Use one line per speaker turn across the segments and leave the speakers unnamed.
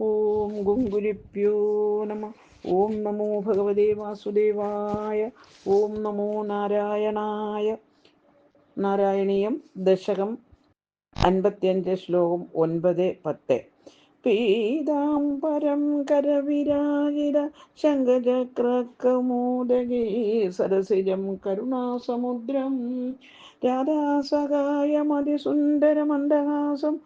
ഓം ഗുങ്കുരിപ്യോ നമ ഓം നമോ ഭഗവതേ വാസുദേവായ ഓം നമോ നാരായണായ നാരായണീയം ദശകം അൻപത്തിയഞ്ച് ശ്ലോകം ഒൻപത് പത്ത്. പീതാംബരം കരവിരാജിത ശങ്കചക്രകമോദഗേ സരസിജം കരുണാസമുദ്രം രാധാസഹായമതിസുന്ദരമന്ദഹാസം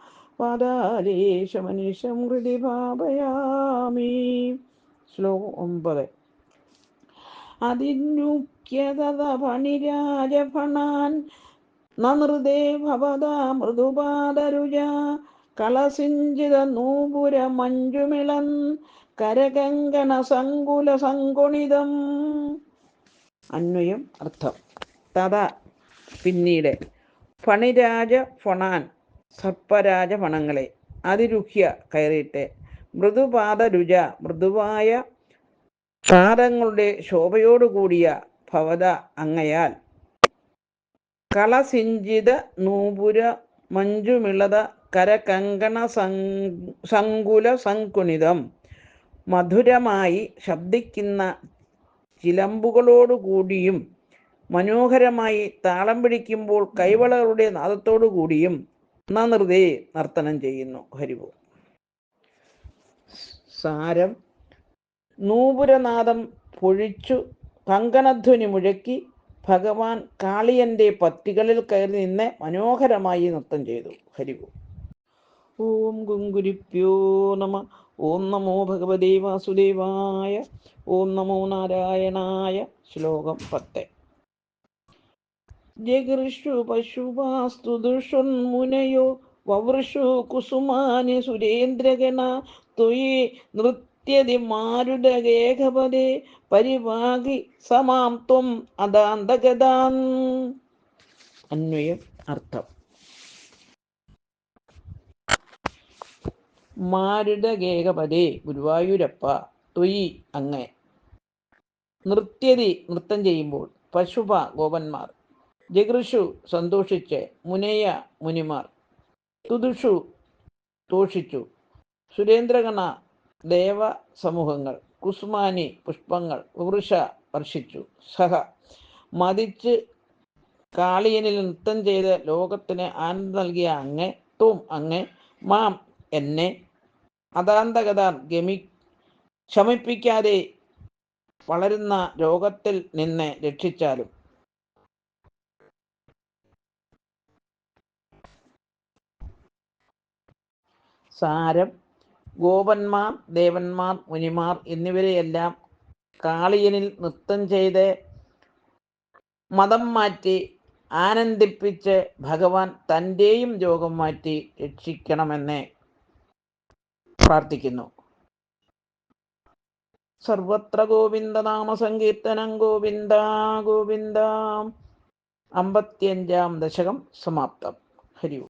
പാതാലേശമനിശം ഹൃദി ഭാവയാമി. ശ്ലോകം ഒമ്പത്. ഭവതാ മൃദുപാദരുജ. കളസിഞ്ചിത നൂപുര മഞ്ജുമിളൻ കരകങ്കണ സങ്കുല സങ്കുണിതം അന്വയം അർത്ഥം. തഥ പിന്നീട്. ഫണിരാജ ഫണാൻ സർപ്പരാജ ഫണങ്ങളെ അതിരുഹ്യ കയറിയിട്ട് മൃദുപാദ രുച മൃദുവായ പാദങ്ങളുടെ ശോഭയോടുകൂടിയ ഭവത അങ്ങയാൽ. കളസിഞ്ചിത നൂപുര മഞ്ജുമിളത കരകങ്കണ സങ്കുല സങ്കുണിതം മധുരമായി ശബ്ദിക്കുന്ന ചിലമ്പുകളോടുകൂടിയും മനോഹരമായി താളം പിടിക്കുമ്പോൾ കൈവളകളുടെ നാദത്തോടുകൂടിയും നൃതേ നർത്തനം ചെയ്യുന്നു. ഹരിവോ സാരം. നൂപുരനാദം പൊഴിച്ചു കങ്കണധ്വനി മുഴക്കി ഭഗവാൻ കാളിയന്റെ പത്തികളിൽ കയറി നിന്ന് മനോഹരമായി നൃത്തം ചെയ്തു. ഹരിവോ ഓം ഗുങ്കുരിപ്യോ നമ. ഓം നമോ ഭഗവതേ വാസുദേവായ. ഓം നമോ നാരായണായ. ശ്ലോകം പത്ത്. ജഗൃഷു പശുവാസ്തു ദുഷുന്മുനയോ വവൃഷു കുസുമാനി സുരേന്ദ്രഗണ തൊയി നൃത്യതി മാരുടഗേഹപദേ പരിവാഹി സമാം ത്വം അദാന്തഗതാൻ അന്വയം അർത്ഥം. മാരുടഗേഹപദേ ഗുരുവായൂരപ്പ തൊയി അങ്ങ. നൃത്യതി നൃത്തം ചെയ്യുമ്പോൾ പശുപ ഗോപന്മാർ. ജഗൃഷു സന്തോഷിച്ച് മുനയ മുനിമാർ. തുതുഷു തോഷിച്ചു. സുരേന്ദ്രഗണ ദേവ സമൂഹങ്ങൾ കുസുമാനി പുഷ്പങ്ങൾ വൃഷ വർഷിച്ചു. സഹ മതിച്ച് കാളിയനിൽ നൃത്തം ചെയ്ത് ലോകത്തിന് ആനന്ദം നൽകിയ അങ്ങ് തും അങ്ങ് മാം എന്നെ അതാന്തകത ഗമി ശമിപ്പിക്കാതെ വളരുന്ന രോഗത്തിൽ നിന്ന് രക്ഷിച്ചാലും സാരം ഗോപന്മാർ ദേവന്മാർ മുനിമാർ എന്നിവരെയെല്ലാം കാളിയനിൽ നൃത്തം ചെയ്ത് മതം മാറ്റി ആനന്ദിപ്പിച്ച് ഭഗവാൻ തന്റെയും രോഗം മാറ്റി രക്ഷിക്കണമെന്ന് പ്രാർത്ഥിക്കുന്നു. സർവത്ര ഗോവിന്ദനാമ സങ്കീർത്തനം ഗോവിന്ദ ഗോവിന്ദ. അമ്പത്തിയഞ്ചാം ദശകം സമാപ്തം. ഹരി